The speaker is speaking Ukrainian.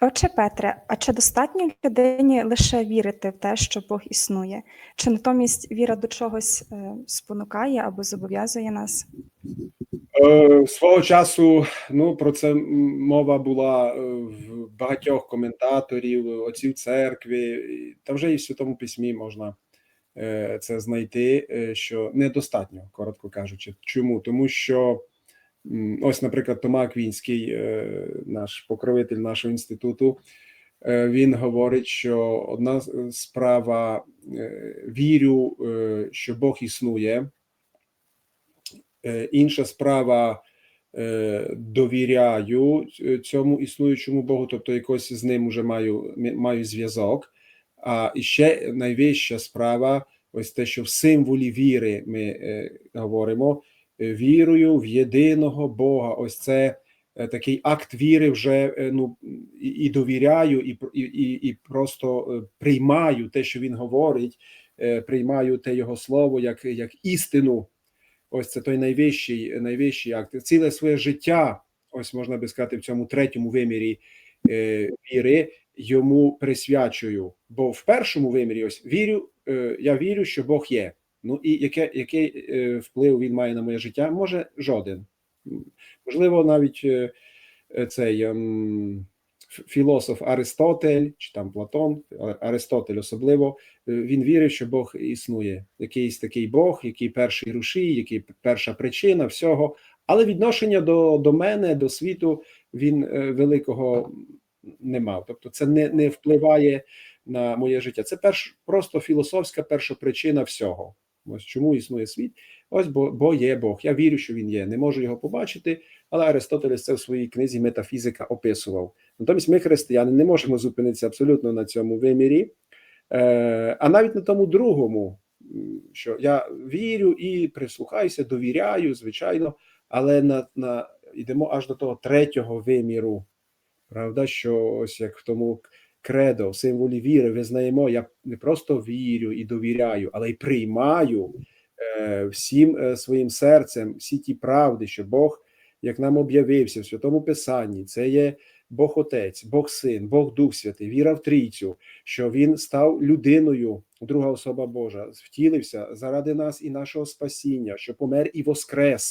Отче Петре, а чи достатньо людині лише вірити в те, що Бог існує? Чи натомість віра до чогось е, спонукає або зобов'язує нас? Е, Свого часу ну про це мова була е, в багатьох коментаторів, отців церкви, та вже і в Святому Письмі можна це знайти, що недостатньо, коротко кажучи. Чому? Тому що ось, наприклад, Тома Аквінський, е, наш покровитель нашого інституту, е, він говорить, що одна з- справа е, вірю, е, що Бог існує. Е, Інша справа е, довіряю цьому існуючому Богу, тобто якось з ним вже маю, маю зв'язок. А ще найвища справа, ось те, що в символі віри ми е, говоримо, вірую в єдиного Бога. Ось це е, такий акт віри вже е, ну, і, довіряю, і, і, і, просто е, приймаю те, що він говорить, приймаю те його слово як, як істину. Ось це той найвищий, найвищий акт. Ціле своє життя, ось можна би сказати, в цьому третьому вимірі віри йому присвячую. Бо в першому вимірі, ось вірю, я вірю, що Бог є. Ну і яке, який е, вплив він має на моє життя? Може, жоден. Можливо, навіть е, е, цей ф- філософ Аристотель чи там Платон, Аристотель особливо, е, він вірив, що Бог існує, якийсь такий Бог, який перший рушій, який перша причина всього. Але відношення до, до мене, до світу, він е, великого не мав. Тобто, це не, не впливає на моє життя. Це перш просто філософська перша причина всього. Ось чому існує світ? Ось бо, бо є Бог. Я вірю, що він є. Не можу його побачити, але Аристотель це в своїй книзі Метафізика описував. Натомість ми, християни, не можемо зупинитися абсолютно на цьому вимірі. Е, а навіть на тому другому, що я вірю і прислухаюся, довіряю, звичайно, але на, на йдемо аж до того третього виміру. Правда, що ось як в тому кредо, символі віри, визнаємо, я не просто вірю і довіряю, але й приймаю е, всім е, своїм серцем всі ті правди, що Бог, як нам об'явився в Святому Писанні, це є Бог Отець, Бог Син, Бог Дух Святий, віра в Трійцю, що Він став людиною, друга особа Божа, втілився заради нас і нашого спасіння, що помер і воскрес.